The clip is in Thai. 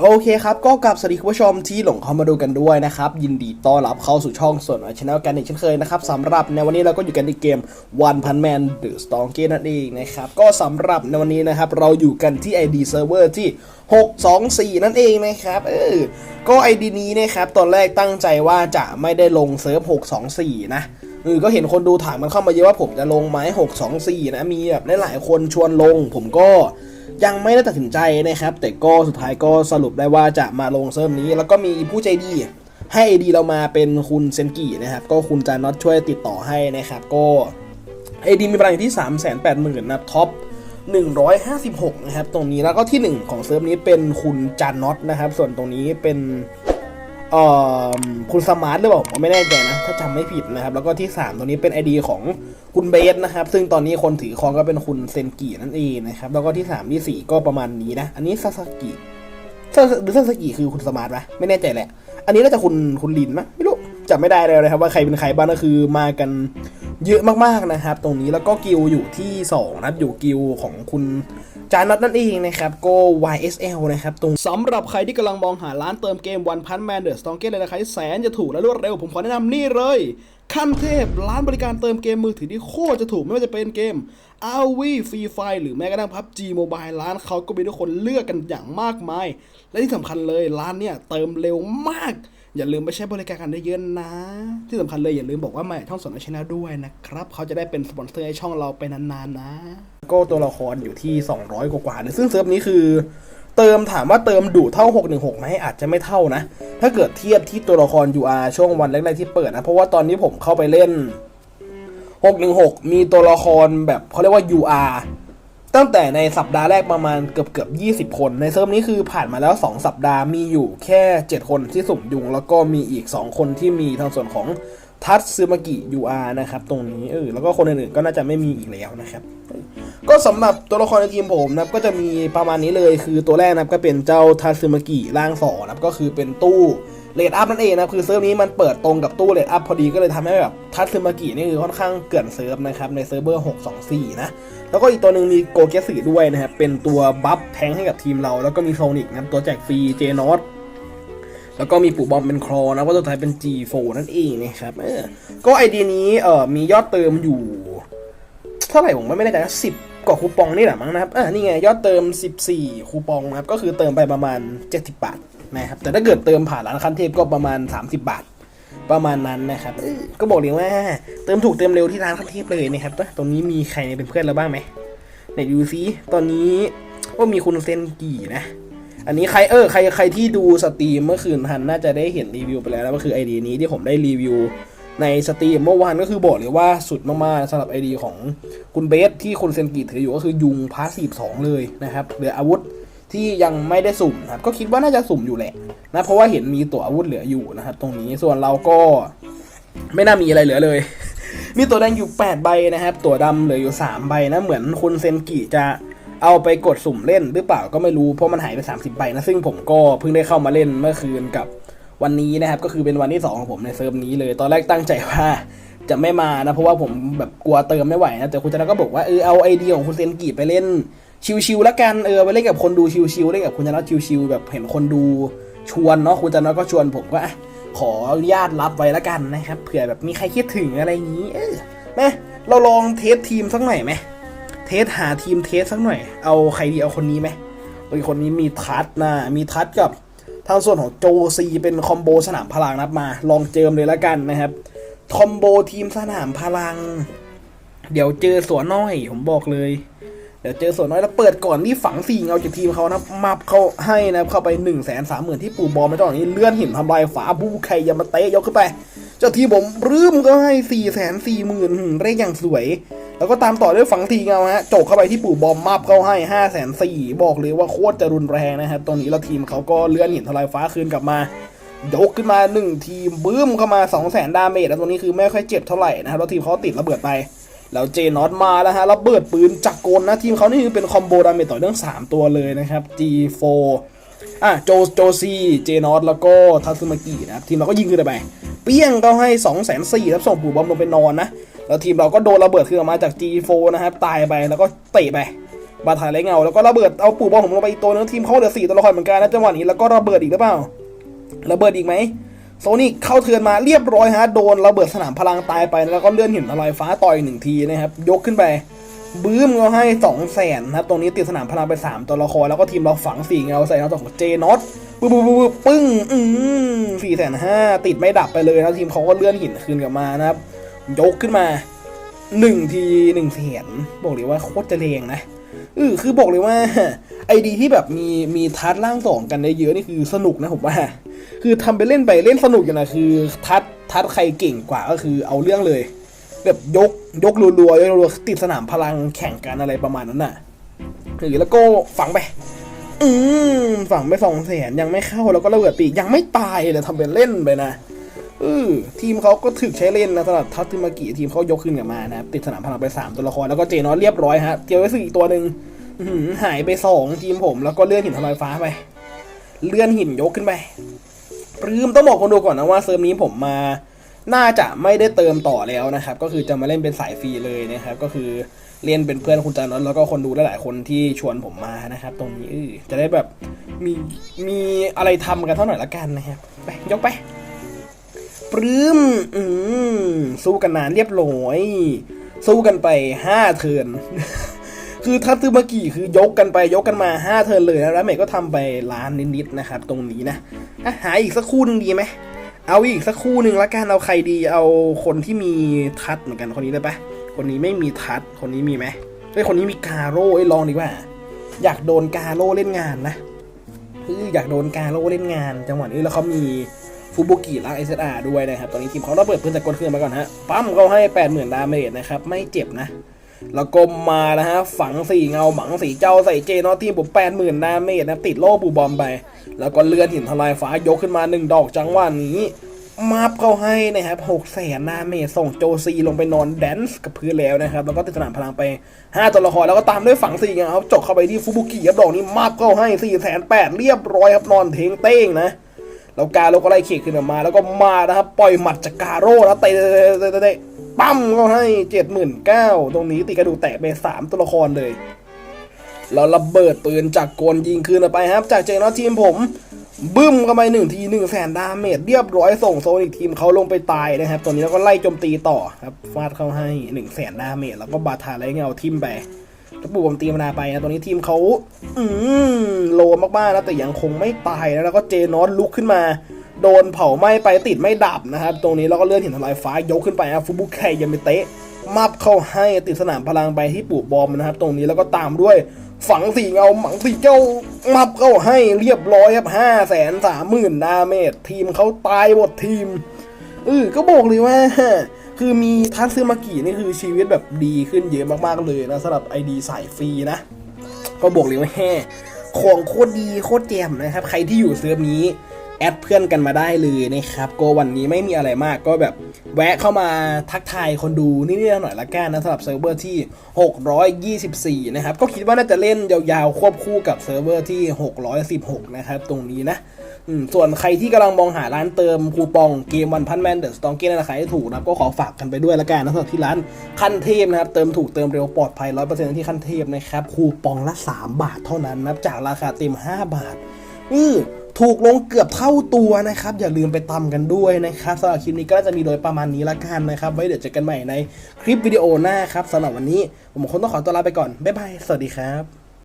โอเคครับ ก็กลับสวัสดีคุณผู้ชมที่หลงเข้ามาดูกันด้วยนะครับ ยินดีต้อนรับเข้าสู่ช่องส่วนช anel กันอีกเช่นเคยนะครับสำหรับในวันนี้เราก็อยู่กันในเกม One Punch Man The Strong e นั่นเองนะครับ ก็สำหรับในวันนี้นะครับ เราอยู่กันที่ ID Server ที่ 624 นั่นเองนะครับเออก็ ID นี้นะครับตอนแรกตั้งใจว่าจะไม่ได้ลงเซิร์ฟ 624 นะเออก็เห็นคนดูถามมันเข้ามาเยอะว่าผมจะลงไหม624 นะมีแบบหลายๆคนชวนลง ผมก็ ยังไม่ได้ตัดสินใจนะครับ แต่ก็สุดท้ายก็สรุปได้ว่าจะมาลงเซิร์ฟนี้ แล้วก็มีผู้ใจดีให้ไอดีเรามาเป็นคุณเซนกินะครับ ก็คุณจาน็อตช่วยติดต่อให้นะครับ ก็ไอดีมีพลังอยู่ที่ 3 8 0 0 0 0นะท็อป156 นะครับ ตรงนี้แล้วก็ที่ 1 ของเซิร์ฟนี้เป็นคุณจานน็อตนะครับ ส่วนตรงนี้เป็น คุณสมาร์ทหรือเปล่าผมไม่แน่ใจนะ ถ้าจำไม่ผิดนะครับ แล้วก็ที่ 3ตัวนี้เป็น ID ของคุณเบสนะครับ ซึ่งตอนนี้คนถือครองก็เป็นคุณเซนกินั่นเองนะครับ แล้วก็ที่ 3 ที่ 4 ก็ประมาณนี้นะ อันนี้ซาสกิซาหรือซาสกิคือคุณสมาร์ทปะไม่แน่ใจแหละ อันนี้น่าจะคุณคุณลินมั้ยไม่รู้จำไม่ได้เลยนะครับว่าใครเป็นใครบ้างก็คือมากันเยอะมากๆนะครับ ตรงนี้แล้วก็กิลอยู่ที่2นะครับอยู่กิลของคุณ จานัทนั่นเองนะครับก็ YSL นะครับตรงสำหรับใครที่กำลังมองหาร้านเติมเกม One Punch Man The Strong Gate เลยราคาที่แสนจะถูกและรวดเร็ว ผมขอแนะนำนี่เลยขั้นเทพร้านบริการเติมเกมมือถือที่โคตรจะถูกไม่ว่าจะเป็นเกม RV Free Fire หรือแม้กระทั่ง PUBG Mobile ร้านเขาก็มีทุกคนเลือกกันอย่างมากมาย และที่สำคัญเลยร้านเนี่ยเติมเร็วมาก อย่าลืมไปใช้บริการกันได้เยอะนะ ที่สำคัญเลยอย่าลืมบอกว่ามาช่องสนชนะด้วยนะครับ เขาจะได้เป็นสปอนเซอร์ให้ช่องเราไปนานๆนะ ก็ตัวละครอยู่ที่ 200 กว่าๆนะซึ่งเซิร์ฟนี้คือ เติมถามว่าเติมดุเท่า 616ไหมอาจจะไม่เท่านะ ถ้าเกิดเทียบที่ตัวละคร UR ช่วงวันแรกๆที่เปิดนะ เพราะว่าตอนนี้ผมเข้าไปเล่น 616 มีตัวละครแบบเขาเรียกว่า UR ตั้งแต่ในสัปดาห์แรกประมาณเกือบเกือบ20คน ในเซิร์ฟนี้คือผ่านมาแล้ว 2 สัปดาห์มีอยู่แค่ 7 คนที่สุ่มยุง แล้วก็มีอีก 2 คนที่มีทางส่วนของทัตซึมากิยูอานะครับ ตรงนี้เออแล้วก็คนอื่นๆก็น่าจะไม่มีอีกแล้วนะครับ ก็สำหรับตัวละครในทีมผมนะก็จะมีประมาณนี้เลยคือตัวแรกนะครับก็เป็นเจ้าทัตซึมากิร่างสองนะก็คือเป็นตู้เลดอัพนั่นเองนะคือเซิร์ฟนี้มันเปิดตรงกับตู้เลดอัพพอดีก็เลยทำให้แบบทัตซึมากินี่คือค่อนข้างเกลื่อนเซิร์ฟนะครับในเซิร์ฟเวอร์ 624 นะ แล้วก็อีกตัวหนึ่งมีโกเกสึด้วยนะครับเป็นตัวบัฟแทงให้กับทีมเรา แล้วก็มีโซนิกนะตัวแจกฟรีเจนอตแล้วก็มีปู่บอมเป็นครอนะว่าตัวท้ายเป็น G4 นั่นเองนะครับก็ไอเดียนี้เอ่อมียอดเติมอยู่ ท่าไหร่ผมไม่แน่ใจนะสิบกว่าคูปองนี่แหละมั้งนะครับ อ่านี่ไงยอดเติม 14 คูปองนะครับ ก็คือเติมไปประมาณ 70 บาทนะครับ แต่ถ้าเกิดเติมผ่านร้านคันเทพก็ประมาณ 30 บาท ประมาณนั้นนะครับ ก็บอกเลยว่าเติมถูกเติมเร็วที่ร้านคันเทพเลยนะครับ ตรงนี้มีใครเป็นเพื่อนเราบ้างไหมไหนดูซิตอนนี้ว่ามีคุณเซนกี่นะ อันนี้ใครเออใครใครที่ดูสตรีมเมื่อคืนทันน่าจะได้เห็นรีวิวไปแล้วนะก็คือไอเดียนี้ที่ผมได้รีวิว ในสตรีมเมื่อวานก็คือบอกเลยว่าสุดมากๆสำหรับไอเดียของคุณเบสที่คุณเซนกิถืออยู่ก็คือยุงพาสซีฟสองเลยนะครับเหลืออาวุธที่ยังไม่ได้สุ่มนะครับก็คิดว่าน่าจะสุ่มอยู่แหละนะเพราะว่าเห็นมีตัวอาวุธเหลืออยู่นะครับตรงนี้ส่วนเราก็ไม่น่ามีอะไรเหลือเลย มีตัวแดงอยู่ 8 ใบนะครับ ตัวดำเหลืออยู่ 3 ใบนะเหมือนคุณเซนกิจะเอาไปกดสุ่มเล่นหรือเปล่าก็ไม่รู้เพราะมันหายไป 30 ใบนะซึ่งผมก็เพิ่งได้เข้ามาเล่นเมื่อคืนกับ วันนี้นะครับก็คือเป็นวันที่2ของผมในเซิร์ฟนี้เลย ตอนแรกตั้งใจว่าจะไม่มานะเพราะว่าผมแบบกลัวเติมไม่ไหวนะแต่คุณชนะก็บอกว่าเออเอาไอเดียของคุณเซนกิไปเล่นชิวๆแล้วกันเออไปเล่นกับคนดูชิวๆเล่นกับคุณชนะชิวๆแบบเห็นคนดูชวนเนาะคุณชนะก็ชวนผมก็ขออนุญาตรับไว้แล้วกันนะครับเผื่อแบบมีใครคิดถึงอะไรอย่างนี้เออแม่เราลองเทสทีมสักหน่อยไหมเทสหาทีมเทสสักหน่อย เอาใครดีเอาคนนี้ไหมโอ้ยคนนี้มีทัศนะมีทัศกับ ทางส่วนของโจซีเป็นคอมโบสนามพลังนับมา ลองเจิมเลยล้วกันนะครับ คอมโบทีมสนามพลัง เดี๋ยวเจอสวนน้อย ผมบอกเลย เดี๋ยวเจอสวนน้อยแล้วเปิดก่อนที่ฝังสี่เงาจากทีมเขานะมับเขาให้นะเข้าไป1นึ่งแสนสามหมื่นที่ปูบอลในตอนนี้เลื่อนหินทำลายฝาบูใครยามาเตะยกขึ้นไปเจ้าทีมผมรื้มก็ให้สี่แสนสี่หมื่นเรียกอย่างสวย แล้วก็ตามต่อด้วยฝังทีเงาฮะโจกเข้าไปที่ปู่บอมมาบเข้าให้ห้าแสนสี่บอกเลยว่าโคตรจะรุนแรงนะครับตรงนี้เราทีมเขาก็เลื่อนหินทลายฟ้าคืนกลับมายกขึ้นมาหนึ่งทีมบึ้มเข้ามา 2 0 0แสนดาเมจแล้วตรงนี้คือไม่ค่อยเจ็บเท่าไหร่นะครับแล้วทีมเขาติดระเบิดไป แล้วเจนอตมาแล้วฮะระเบิดปืนจักรกลนะทีมเขานี่คือเป็นคอมโบดาเมจต่อเนื่อง 3 ตัวเลยนะครับ G4 อะโจโจซีเจนอตแล้วก็ทัซึมากินะครับทีมเราก็ยิงขึ้นไป เปี้ยงก็ให้ 2 4 0 0 0แล้วส่งปู่บอมลงไปนอนนะ แล้วทีมเราก็โดนระเบิดขึ้นออกมาจาก G4 นะครับตายไปแล้วก็เตะไปบาทายไรเงาแล้วก็ระเบิดเอาปู่บอลผมลงไปอีกตัวนึงทีมเขาเหลือสี่ตัวละครเหมือนกันนะจังหวะนี้แล้วก็ระเบิดอีกหรือเปล่าระเบิดอีกไหมโซนิกเข้าเทือนมาเรียบร้อยฮะโดนระเบิดสนามพลังตายไป แล้วก็เลื่อนหินทลายฟ้าต่อยหนึ่งทีนะครับยกขึ้นไปบื้มเราให้สองแสนนะครับตรงนี้ติดสนามพลังไปสามตัวละครแล้วก็ทีมเราฝังสี่เงาใส่เงาตัวของเจนอตปึ๊บปึ๊บปึ๊บปึ้งอืมสี่แสนห้าติดไม่ดับไปเลยนะทีมเขาก็เลื่อนหินคืนกลับมานะครับ ยกขึ้นมาหนึ่งทีหนึ่งแสนบอกเลยว่าโคตรจะเลงนะเออคือบอกเลยว่าไอดีที่แบบมีมีทัดล่างสองกันได้เยอะนี่คือสนุกนะผมว่า คือทำไปเล่นไปเล่นสนุกอย่างนะคือทัดทัดใครเก่งกว่าก็คือเอาเรื่องเลย แบบยกยกรัวๆยกรัวๆติดสนามพลังแข่งกันอะไรประมาณนั้นน่ะหรือแล้วก็ฝังไป อืมฝังไปสองแสนยังไม่เข้าแล้วก็ระเบิดปีกยังไม่ตายเลยทำเป็นเล่นไปนะ เออทีมเขาก็ถึกใช้เล่นนะสำหรับทัตติมากิทีมเขายกขึ้นกลับมานะครับติดสนามพลังไปสามตัวละครแล้วก็เจนอสเรียบร้อยฮะเจียวไว้สี่ตัวหนึ่งหายไปสองทีมผม แล้วก็เลื่อนหินทลายฟ้าไป เลื่อนหินยกขึ้นไปปลื้มต้องบอกคนดูก่อนนะว่าเซิร์ฟนี้ผมมาน่าจะไม่ได้เติมต่อแล้วนะครับ ก็คือจะมาเล่นเป็นสายฟรีเลยนะครับ ก็คือเล่นเป็นเพื่อนคุณจานนท์แล้วก็คนดูหลายๆคนที่ชวนผมมานะครับ ตรงนี้จะได้แบบมีมีอะไรทำกันเท่าหน่อยละกันนะครับไปยกไป ปลื้มอืมสู้กันนานเรียบร้อย สู้กันไปห้าเทิร์นคือทัตซึมากิคือยกกันไปยกกันมาห้าเทิร์นเลยนะแล้วเมก็ทำไปล้านนิดๆนะครับ ตรงนี้นะอะหาอีกสักคู่หนึงดีไหมเอาอีกสักคู่หนึ่งละกันเอาใครดีเอาคนที่มีทัดเหมือนกันคนนี้เลยปะคนนี้ไม่มีทัดคนนี้มีไหมไอ้คนนี้มีกาโร่ไอ้ลองดีกว่า อยากโดนกาโร่เล่นงานนะคืออยากโดนกาโร่เล่นงาน จังหวะนี้แล้วเขามี ฟูบุกิรักเอสอาด้วยนะครับ ตอนนี้ทีมเขาเระเบิดปืนจากกลเครื่องมาก่อนฮะ ปั๊มเขาให้แปดหมื่นดาเมจนะครับ ไม่เจ็บนะ แล้วก็มานะฮะ ฝังสี่เงาหมังสีเจ้าใส่เจนอทีมผมแปดหมื่นดาเมจนะ ติดโล่ปูบอมไป แล้วก็เลื่อนหินทลายฟ้ายกขึ้นมาหนึ่งดอกจังหวะนี้มาบเขาให้นะครับหกแสนดาเมจส่งโจซีลงไปนอนแดนซ์กับพื้นแล้วนะครับ แล้วก็ติดสนามพลังไป 5ตัวละครแล้วก็ตามด้วยฝังสี่เงาครับจกเข้าไปที่ฟูบุกิครับดอกนี้มาบเข้าให้4ี่แสนแปดเรียบร้อยครับนอนเทงเต้งนะ แล้วกาโร่ก็ไล่เขกขึ้นมาแล้วก็มานะครับปล่อยหมัดจากกาโร่แล้วเตะเตะเตะเตะปั้มก็ให้เจ็ดหมื่นเก้าตรงนี้ตีกระดูกแตะไปสามตัวละครเลยแล้วระเบิดปืนจากโกนยิงคืนออกไปครับ จากเจนอทีมผมบึ้มเข้าไปหนึ่งทีหนึ่งแสนดาเมจเรียบร้อยส่งโซนิกทีมเขาลงไปตายนะครับตัวนี้แล้วก็ไล่โจมตีต่อครับฟาดเข้าให้หนึ่งแสนดาเมจแล้วก็บาทาไรเงาทิมไปแล้ว ปู่ผมตีมานาไปนะตัวนี้ทีมเขาอืมโลมากๆนะแต่ยังคงไม่ตายนะแล้วก็เจนอสลุกขึ้นมา โดนเผาไหม้ไปติดไม่ดับนะครับ ตรงนี้แล้วก็เลื่อนหินทลายฟ้ายกขึ้นไปนะฟูบุไคยามิเตะมับเข้าให้ติดสนามพลังไปที่ปู่บอมนะครับ ตรงนี้แล้วก็ตามด้วยฝังสี่เงาหมังสี่เจ้ามับเข้าให้เรียบร้อยครับห้าแสนสามหมื่นดาเมจทีมเขาตายหมดทีมเออก็บอกเลยว่า คือมีทัตซึมากินี่คือชีวิตแบบดีขึ้นเยอะมากๆเลยนะสำหรับไอดีสายฟรีนะ ก็บอกเลยว่าแฮ่ของโคตรดีโคตรแจ่มนะครับ ใครที่อยู่เซิร์ฟนี้แอดเพื่อนกันมาได้เลยนะครับก็วันนี้ไม่มีอะไรมากก็แบบแวะเข้ามาทักทายคนดูนิดๆหน่อยละกันนะสำหรับเซิร์ฟเวอร์ที่ 624 นะครับ ก็คิดว่าน่าจะเล่นยาวๆ ควบคู่กับเซิร์ฟเวอร์ที่ 616 นะครับ ตรงนี้นะ ส่วนใครที่กำลังมองหาร้านเติมคูปองเกมวันพันแมนเดอร์สตองเกนราคาให้ถูกนะครับก็ขอฝากกันไปด้วยละกันนะสำหรับที่ร้านขั้นเทพนะครับ เติมถูกเติมเร็วปลอดภัย100%ที่ขั้นเทพนะครับ คูปองละ 3 บาทเท่านั้นนะจากราคาเต็ม 5 บาทอือถูกลงเกือบเท่าตัวนะครับ อย่าลืมไปตำกันด้วยนะครับสำหรับคลิปนี้ก็จะมีโดยประมาณนี้ละกันนะครับ ไว้เดี๋ยวเจอกันใหม่ในคลิปวิดีโอหน้าครับสำหรับวันนี้ ผมคงต้องขอตัวลาไปก่อนบ๊ายบายสวัสดีครับ